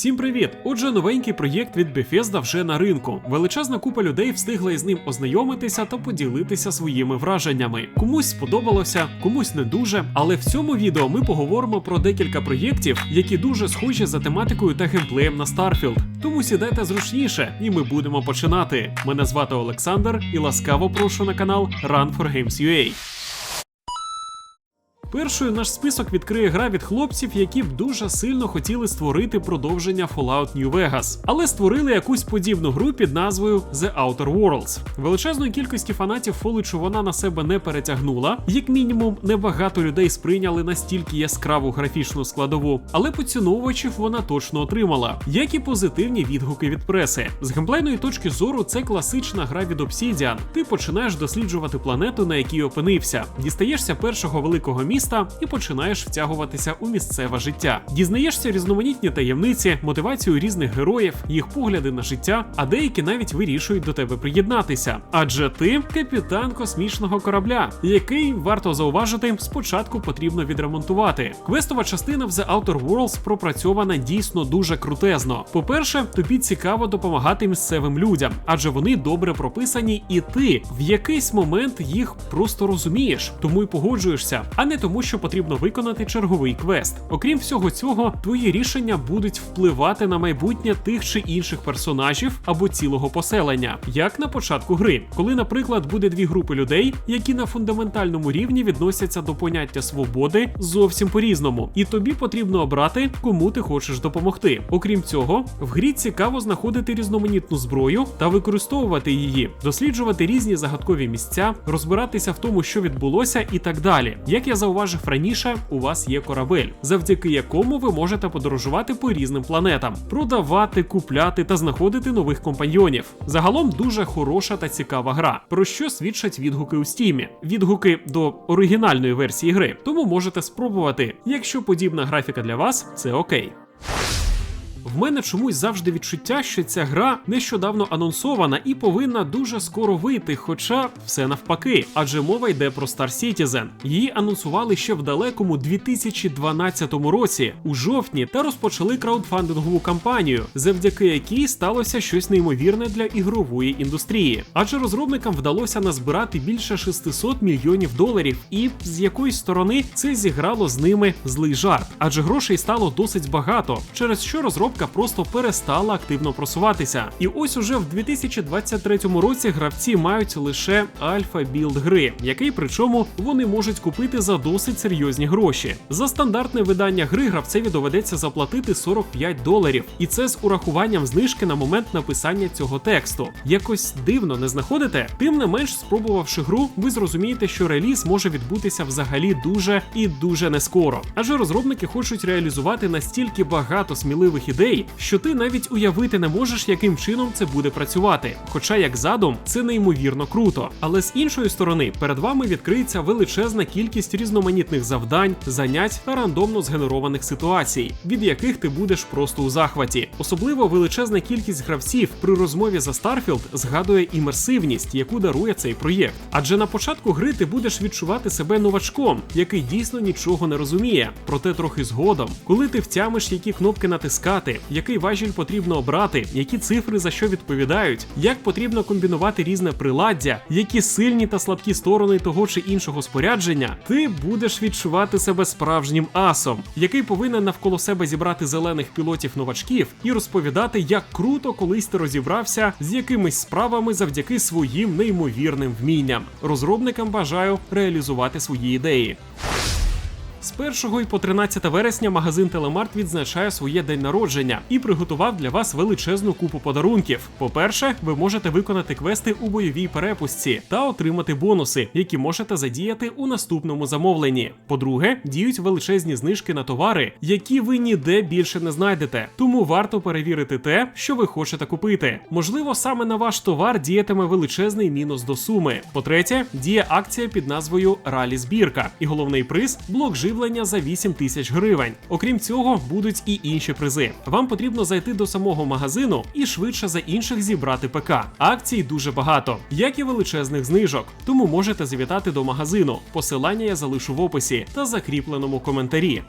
Всім привіт! Отже, новенький проєкт від Bethesda вже на ринку. Величезна купа людей встигла із ним ознайомитися та поділитися своїми враженнями. Комусь сподобалося, комусь не дуже. Але в цьому відео ми поговоримо про декілька проєктів, які дуже схожі за тематикою та геймплеєм на Starfield. Тому сідайте зручніше, і ми будемо починати. Мене звати Олександр і ласкаво прошу на канал Run for Games UA. Першою наш список відкриє гра від хлопців, які б дуже сильно хотіли створити продовження Fallout New Vegas, але створили якусь подібну гру під назвою The Outer Worlds. Величезної кількості фанатів Фоличу вона на себе не перетягнула. Як мінімум, небагато людей сприйняли настільки яскраву графічну складову, але поціновувачів вона точно отримала, як і позитивні відгуки від преси. З геймплейної точки зору це класична гра від Obsidian. Ти починаєш досліджувати планету, на якій опинився, дістаєшся першого великого міста і починаєш втягуватися у місцеве життя. Дізнаєшся різноманітні таємниці, мотивацію різних героїв, їх погляди на життя, а деякі навіть вирішують до тебе приєднатися. Адже ти капітан космічного корабля, який варто зауважити, спочатку потрібно відремонтувати. Квестова частина в The Outer Worlds пропрацьована дійсно дуже крутезно. По-перше, тобі цікаво допомагати місцевим людям, адже вони добре прописані, і ти в якийсь момент їх просто розумієш, тому й погоджуєшся, а не тому, що потрібно виконати черговий квест. Окрім всього цього, твої рішення будуть впливати на майбутнє тих чи інших персонажів або цілого поселення, як на початку гри, коли, наприклад, буде дві групи людей, які на фундаментальному рівні відносяться до поняття свободи зовсім по-різному, і тобі потрібно обрати, кому ти хочеш допомогти. Окрім цього, в грі цікаво знаходити різноманітну зброю та використовувати її, досліджувати різні загадкові місця, розбиратися в тому, що відбулося, і так далі. Як я зауважив раніше, у вас є корабель, завдяки якому ви можете подорожувати по різним планетам, продавати, купляти та знаходити нових компаньйонів. Загалом дуже хороша та цікава гра, про що свідчать відгуки у стімі, відгуки до оригінальної версії гри. Тому можете спробувати. Якщо подібна графіка для вас, це окей. В мене чомусь завжди відчуття, що ця гра нещодавно анонсована і повинна дуже скоро вийти, хоча все навпаки, адже мова йде про Star Citizen. Її анонсували ще в далекому 2012 році, у жовтні, та розпочали краудфандингову кампанію, завдяки якій сталося щось неймовірне для ігрової індустрії. Адже розробникам вдалося назбирати більше 600 мільйонів доларів, і з якоїсь сторони це зіграло з ними злий жарт, адже грошей стало досить багато, через що розробка просто перестала активно просуватися. І ось уже в 2023 році гравці мають лише альфа білд гри, який причому вони можуть купити за досить серйозні гроші. За стандартне видання гри гравцеві доведеться заплатити 45 доларів, і це з урахуванням знижки на момент написання цього тексту. Якось дивно не знаходите? Тим не менш, спробувавши гру, ви зрозумієте, що реліз може відбутися взагалі дуже і дуже не скоро. Адже розробники хочуть реалізувати настільки багато сміливих ідей ідей, що ти навіть уявити не можеш, яким чином це буде працювати. Хоча, як задум, це неймовірно круто. Але з іншої сторони, перед вами відкриється величезна кількість різноманітних завдань, занять та рандомно згенерованих ситуацій, від яких ти будеш просто у захваті. Особливо величезна кількість гравців при розмові за Starfield згадує імерсивність, яку дарує цей проєкт. Адже на початку гри ти будеш відчувати себе новачком, який дійсно нічого не розуміє. Проте трохи згодом, коли ти втямиш, які кнопки натискати, який важіль потрібно обрати, які цифри за що відповідають, як потрібно комбінувати різне приладдя, які сильні та слабкі сторони того чи іншого спорядження, ти будеш відчувати себе справжнім асом, який повинен навколо себе зібрати зелених пілотів новачків і розповідати, як круто колись ти розібрався з якимись справами завдяки своїм неймовірним вмінням. Розробникам бажаю реалізувати свої ідеї. З 1 і по 13 вересня магазин Телемарт відзначає своє день народження і приготував для вас величезну купу подарунків. По-перше, ви можете виконати квести у бойовій перепустці та отримати бонуси, які можете задіяти у наступному замовленні. По-друге, діють величезні знижки на товари, які ви ніде більше не знайдете. Тому варто перевірити те, що ви хочете купити. Можливо, саме на ваш товар діятиме величезний мінус до суми. По-третє, діє акція під назвою Ралі збірка, і головний приз блок живлення за 8 тисяч гривень. Окрім цього, будуть і інші призи. Вам потрібно зайти до самого магазину і швидше за інших зібрати ПК. Акцій дуже багато, як і величезних знижок. Тому можете завітати до магазину. Посилання я залишу в описі та закріпленому коментарі.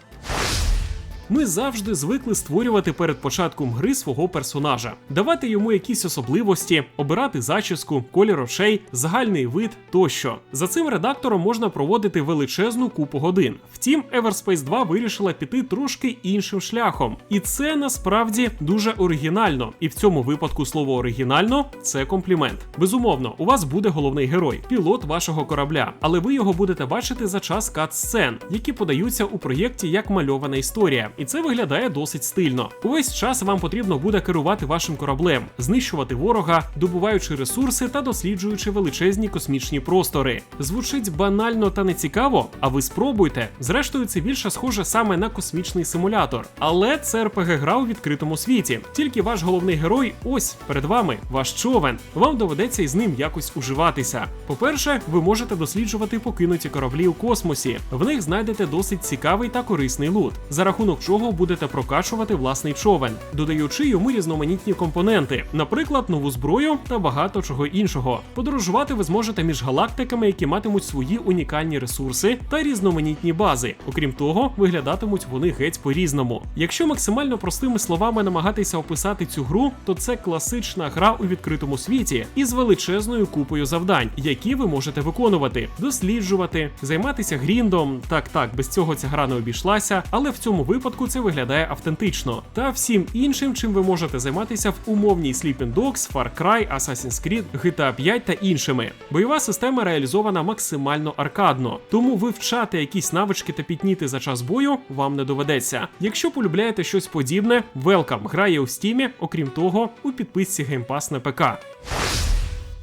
Ми завжди звикли створювати перед початком гри свого персонажа, давати йому якісь особливості, обирати зачіску, колір очей, загальний вид тощо. За цим редактором можна проводити величезну купу годин. Втім, Everspace 2 вирішила піти трошки іншим шляхом, і це насправді дуже оригінально. І в цьому випадку слово оригінально це комплімент. Безумовно, у вас буде головний герой, пілот вашого корабля, але ви його будете бачити за час кат-сцен, які подаються у проєкті як мальована історія, і це виглядає досить стильно. Увесь час вам потрібно буде керувати вашим кораблем, знищувати ворога, добуваючи ресурси та досліджуючи величезні космічні простори. Звучить банально та нецікаво, а ви спробуйте. Зрештою, це більше схоже саме на космічний симулятор. Але це rpg гра у відкритому світі. Тільки ваш головний герой ось перед вами, ваш човен. Вам доведеться із ним якось уживатися. По-перше, ви можете досліджувати покинуті кораблі у космосі. В них знайдете досить цікавий та корисний лут, за рахунок чого будете прокачувати власний човен, додаючи йому різноманітні компоненти, наприклад, нову зброю та багато чого іншого. Подорожувати ви зможете між галактиками, які матимуть свої унікальні ресурси та різноманітні бази. Окрім того, виглядатимуть вони геть по-різному. Якщо максимально простими словами намагатися описати цю гру, то це класична гра у відкритому світі із величезною купою завдань, які ви можете виконувати, досліджувати, займатися гріндом. Так, так, без цього ця гра не обійшлася, але в цьому випадку це виглядає автентично. Та всім іншим, чим ви можете займатися в умовній Sleeping Dogs, Far Cry, Assassin's Creed, GTA 5 та іншими. Бойова система реалізована максимально аркадно, тому вивчати якісь навички та пітніти за час бою вам не доведеться. Якщо полюбляєте щось подібне, welcome, грає у стімі, окрім того, у підписці Game Pass на ПК.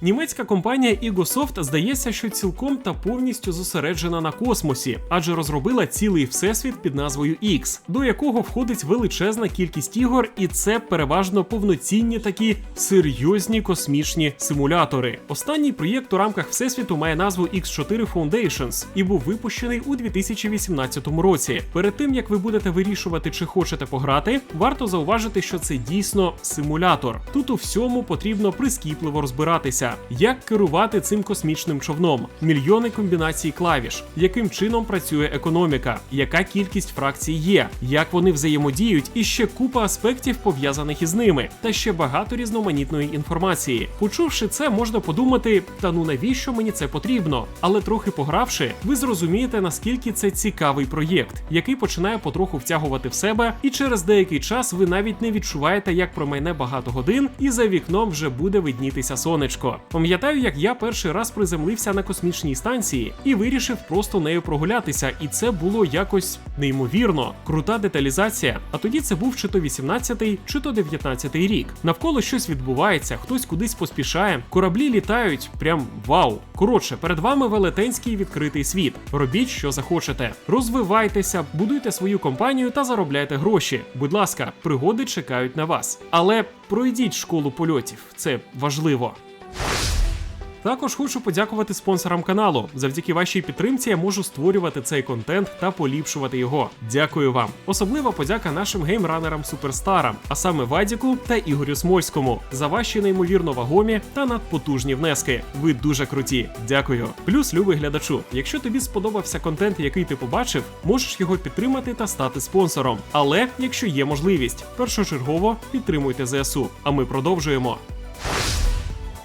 Німецька компанія Egosoft здається, що цілком та повністю зосереджена на космосі, адже розробила цілий всесвіт під назвою X, до якого входить величезна кількість ігор, і це переважно повноцінні такі серйозні космічні симулятори. Останній проєкт у рамках всесвіту має назву X4 Foundations і був випущений у 2018 році. Перед тим як ви будете вирішувати, чи хочете пограти, варто зауважити, що це дійсно симулятор. Тут у всьому потрібно прискіпливо розбиратися як керувати цим космічним човном, мільйони комбінацій клавіш, яким чином працює економіка, яка кількість фракцій є, як вони взаємодіють, і ще купа аспектів пов'язаних із ними, та ще багато різноманітної інформації. Почувши це, можна подумати, та ну навіщо мені це потрібно? Але трохи погравши, ви зрозумієте, наскільки це цікавий проєкт, який починає потроху втягувати в себе, і через деякий час ви навіть не відчуваєте, як промайне багато годин, і за вікном вже буде виднітися сонечко. Пам'ятаю, як я перший раз приземлився на космічній станції і вирішив просто нею прогулятися, і це було якось неймовірно. Крута деталізація. А тоді це був чи то 18-й, чи то 19-й рік. Навколо щось відбувається, хтось кудись поспішає, кораблі літають. Прям вау. Коротше, перед вами велетенський відкритий світ. Робіть, що захочете. Розвивайтеся, будуйте свою компанію та заробляйте гроші. Будь ласка, пригоди чекають на вас. Але пройдіть школу польотів, це важливо. Також хочу подякувати спонсорам каналу. Завдяки вашій підтримці я можу створювати цей контент та поліпшувати його. Дякую вам. Особлива подяка нашим геймранерам суперстарам, а саме Вадіку та Ігорю Смольському, за ваші неймовірно вагомі та надпотужні внески. Ви дуже круті. Дякую. Плюс, любий глядачу. Якщо тобі сподобався контент, який ти побачив, можеш його підтримати та стати спонсором. Але якщо є можливість, першочергово підтримуйте ЗСУ. А ми продовжуємо.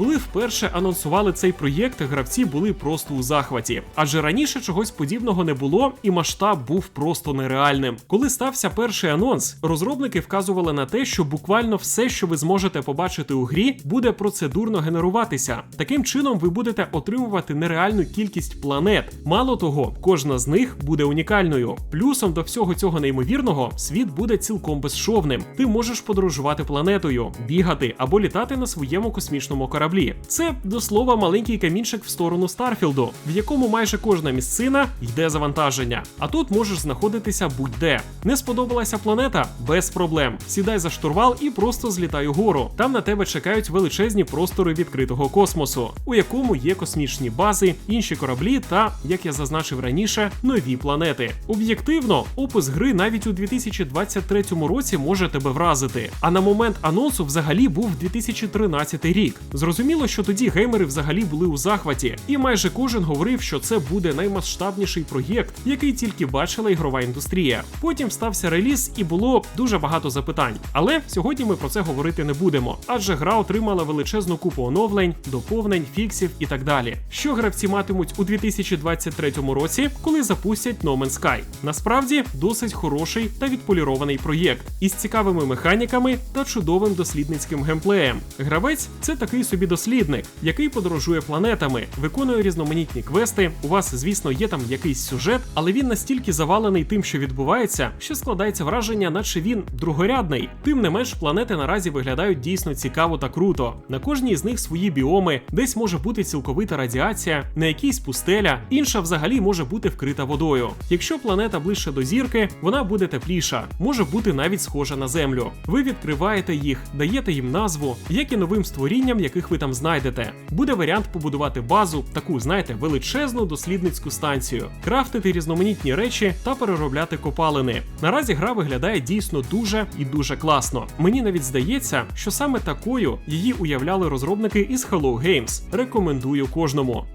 Коли вперше анонсували цей проєкт, гравці були просто у захваті, адже раніше чогось подібного не було, і масштаб був просто нереальним. Коли стався перший анонс, розробники вказували на те, що буквально все, що ви зможете побачити у грі, буде процедурно генеруватися. Таким чином, ви будете отримувати нереальну кількість планет. Мало того, кожна з них буде унікальною. Плюсом до всього цього неймовірного світ буде цілком безшовним. Ти можеш подорожувати планетою, бігати або літати на своєму космічному кораблі кораблі. Це до слова маленький камінчик в сторону Старфілду, в якому майже кожна місцина йде завантаження. А тут можеш знаходитися будь-де. Не сподобалася планета? Без проблем. Сідай за штурвал і просто злітай угору. Там на тебе чекають величезні простори відкритого космосу, у якому є космічні бази, інші кораблі та, як я зазначив раніше, нові планети. Об'єктивно, опис гри навіть у 2023 році може тебе вразити. А на момент анонсу взагалі був 2013 рік. Зрозуміло, що тоді геймери взагалі були у захваті, і майже кожен говорив, що це буде наймасштабніший проєкт, який тільки бачила ігрова індустрія. Потім стався реліз, і було дуже багато запитань. Але сьогодні ми про це говорити не будемо, адже гра отримала величезну купу оновлень, доповнень, фіксів і так далі. Що гравці матимуть у 2023 році, коли запустять No Man's Sky? Насправді досить хороший та відполірований проєкт із цікавими механіками та чудовим дослідницьким геймплеєм. Гравець це такий собі дослідник, який подорожує планетами, виконує різноманітні квести. У вас, звісно, є там якийсь сюжет, але він настільки завалений тим, що відбувається, що складається враження, наче він другорядний. Тим не менш, планети наразі виглядають дійсно цікаво та круто. На кожній з них свої біоми, десь може бути цілковита радіація, на якійсь пустеля, інша взагалі може бути вкрита водою. Якщо планета ближче до зірки, вона буде тепліша, може бути навіть схожа на землю. Ви відкриваєте їх, даєте їм назву, як і новим створінням, яких ви там знайдете. Буде варіант побудувати базу, таку, знаєте, величезну дослідницьку станцію, крафтити різноманітні речі та переробляти копалини. Наразі гра виглядає дійсно дуже і дуже класно. Мені навіть здається, що саме такою її уявляли розробники із Hello Games. Рекомендую кожному.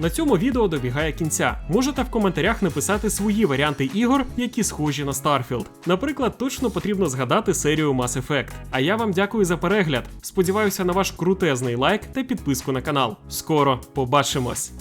На цьому відео добігає кінця. Можете в коментарях написати свої варіанти ігор, які схожі на Starfield. Наприклад, точно потрібно згадати серію Mass Effect. А я вам дякую за перегляд. Сподіваюся на ваш крутезний лайк та підписку на канал. Скоро побачимось!